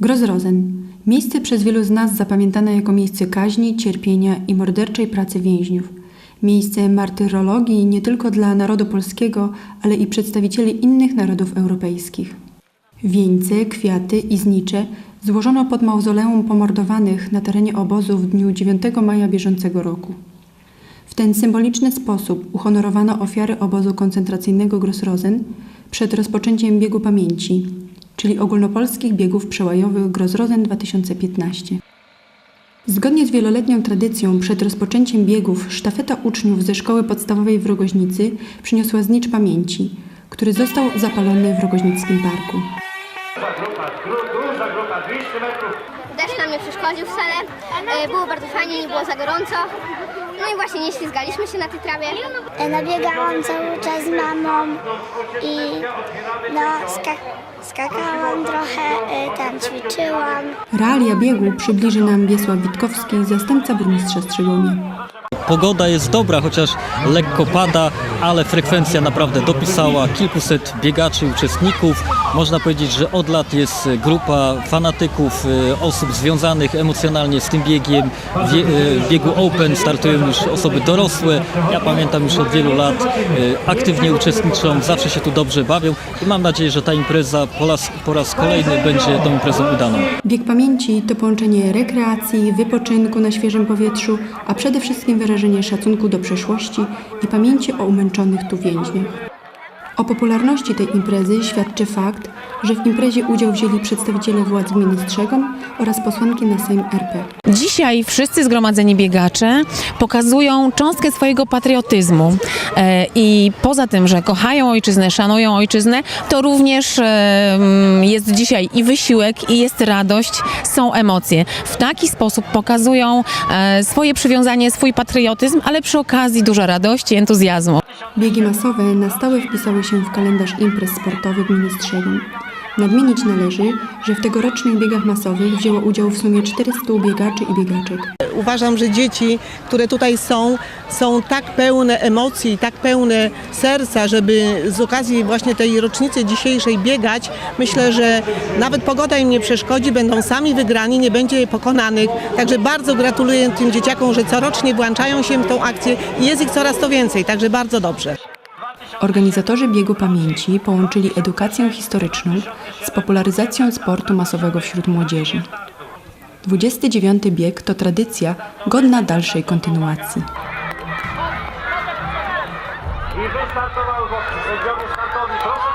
Grozrozen. Miejsce przez wielu z nas zapamiętane jako miejsce kaźni, cierpienia i morderczej pracy więźniów. Miejsce martyrologii nie tylko dla narodu polskiego, ale i przedstawicieli innych narodów europejskich. Wieńce, kwiaty i znicze złożono pod mauzoleum pomordowanych na terenie obozu w dniu 9 maja bieżącego roku. W ten symboliczny sposób uhonorowano ofiary obozu koncentracyjnego Grossrosen przed rozpoczęciem biegu pamięci, czyli ogólnopolskich biegów przełajowych Grossrosen 2015. Zgodnie z wieloletnią tradycją przed rozpoczęciem biegów sztafeta uczniów ze szkoły podstawowej w Rogoźnicy przyniosła znicz pamięci, który został zapalony w Rogoźnickim Parku. Duża grupa, 200 metrów. Deszcz nam nie przeszkodził wcale. E, Było bardzo fajnie, nie było za gorąco. No i właśnie nie ślizgaliśmy się na tej trawie. E, Nabiegałam cały czas z mamą i no, skak- skakałam trochę, e, tam ćwiczyłam. Realia biegu przybliży nam Wiesław Witkowski, zastępca burmistrza Strzegomia. Pogoda jest dobra, chociaż lekko pada, ale frekwencja naprawdę dopisała. Kilkuset biegaczy uczestników. Można powiedzieć, że od lat jest grupa fanatyków, y, osób związanych emocjonalnie z tym biegiem. Y, w biegu Open startują już osoby dorosłe. Ja pamiętam już od wielu lat y, aktywnie uczestniczą, zawsze się tu dobrze bawią i mam nadzieję, że ta impreza po raz, po raz kolejny będzie tą imprezą udaną. Bieg pamięci to połączenie rekreacji, wypoczynku na świeżym powietrzu, a przede wszystkim wyrażenie szacunku do przeszłości i pamięci o umęczonych tu więźniach. O popularności tej imprezy świadczy fakt, że w imprezie udział wzięli przedstawiciele władz gminy Strzegom oraz posłanki na Sejm RP. Dzisiaj wszyscy zgromadzeni biegacze pokazują cząstkę swojego patriotyzmu E, i poza tym, że kochają ojczyznę, szanują ojczyznę, to również e, mm, jest dzisiaj i wysiłek, i jest radość, są emocje. W taki sposób pokazują e, swoje przywiązanie, swój patriotyzm, ale przy okazji dużo radości, entuzjazmu. Biegi masowe na stałe wpisały się w kalendarz imprez sportowych gminy. Nadmienić należy, że w tegorocznych biegach masowych wzięło udział w sumie 400 biegaczy i biegaczek. Uważam, że dzieci, które tutaj są, są tak pełne emocji, tak pełne serca, żeby z okazji właśnie tej rocznicy dzisiejszej biegać. Myślę, że nawet pogoda im nie przeszkodzi, będą sami wygrani, nie będzie pokonanych. Także bardzo gratuluję tym dzieciakom, że corocznie włączają się w tą akcję i jest ich coraz to więcej, także bardzo dobrze. Organizatorzy biegu pamięci połączyli edukację historyczną z popularyzacją sportu masowego wśród młodzieży. 29. bieg to tradycja godna dalszej kontynuacji. I wystartował w oddziale startowi. Proszę